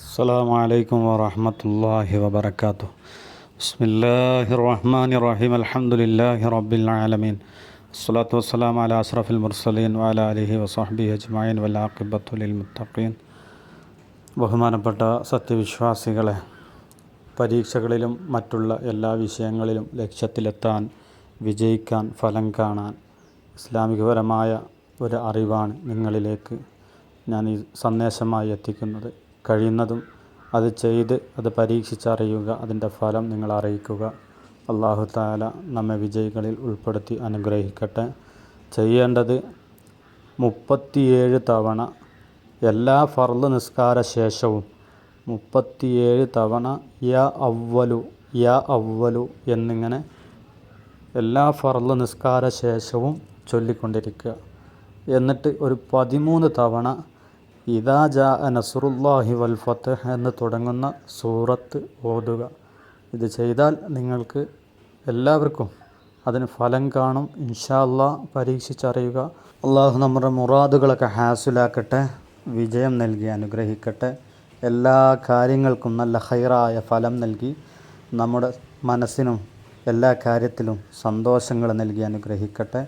السلام عليكم ورحمة الله وبركاته بسم الله الرحمن الرحيم الحمد لله رب العالمين الصلاة والسلام على أشرف المرسلين وعلى آله وصحبه أجمعين والعاقبة للمتقين ബഹുമാനപ്പെട്ട സത്യവിശ്വാസികളെ പരീക്ഷകളിലും മറ്റുള്ള എല്ലാ വിഷയങ്ങളിലും ലക്ഷ്യത്തിലെത്താൻ വിജയിക്കാൻ ഫലം കാണാൻ ഇസ്ലാമികപരമായ ഒരു അറിവാണ് നിങ്ങളിലേക്ക് ഞാൻ ഈ സന്ദേശമായി എത്തിക്കുന്നത്. കഴിയുന്നതും അത് ചെയ്ത് അത് പരീക്ഷിച്ചറിയുക അതിന്റെ ഫലം നിങ്ങൾ അറിയിക്കുക. അള്ളാഹു താല നമ്മെ വിജയികളിൽ ഉൾപ്പെടുത്തി അനുഗ്രഹിക്കട്ടെ. ചെയ്യേണ്ടത് മുപ്പത്തിയേഴ് തവണ എല്ലാ ഫർദ് നിസ്കാര ശേഷവും മുപ്പത്തിയേഴ് തവണ യ അവ്വലു യ അവ്വലു എന്നിങ്ങനെ എല്ലാ ഫർദ് നിസ്കാര ശേഷവും ചൊല്ലിക്കൊണ്ടിരിക്കുക. എന്നിട്ട് ഒരു പതിമൂന്ന് തവണ ഇദാ ജാ നസുറുല്ലാഹി വൽ ഫത്ത് എന്ന് തുടങ്ങുന്ന സൂറത്ത് ഓതുക. ഇത് ചെയ്താൽ നിങ്ങൾക്ക് എല്ലാവർക്കും അതിന് ഫലം കാണും. ഇൻഷാ അല്ലാ പരീക്ഷിച്ചറിയുക. അള്ളാഹു നമ്മുടെ മുറാദുകളൊക്കെ ഹാസുലാക്കട്ടെ വിജയം നൽകി അനുഗ്രഹിക്കട്ടെ. എല്ലാ കാര്യങ്ങൾക്കും നല്ല ഹൈറായ ഫലം നൽകി. നമ്മുടെ മനസ്സിനും എല്ലാ കാര്യത്തിലും സന്തോഷങ്ങൾ നൽകി അനുഗ്രഹിക്കട്ടെ.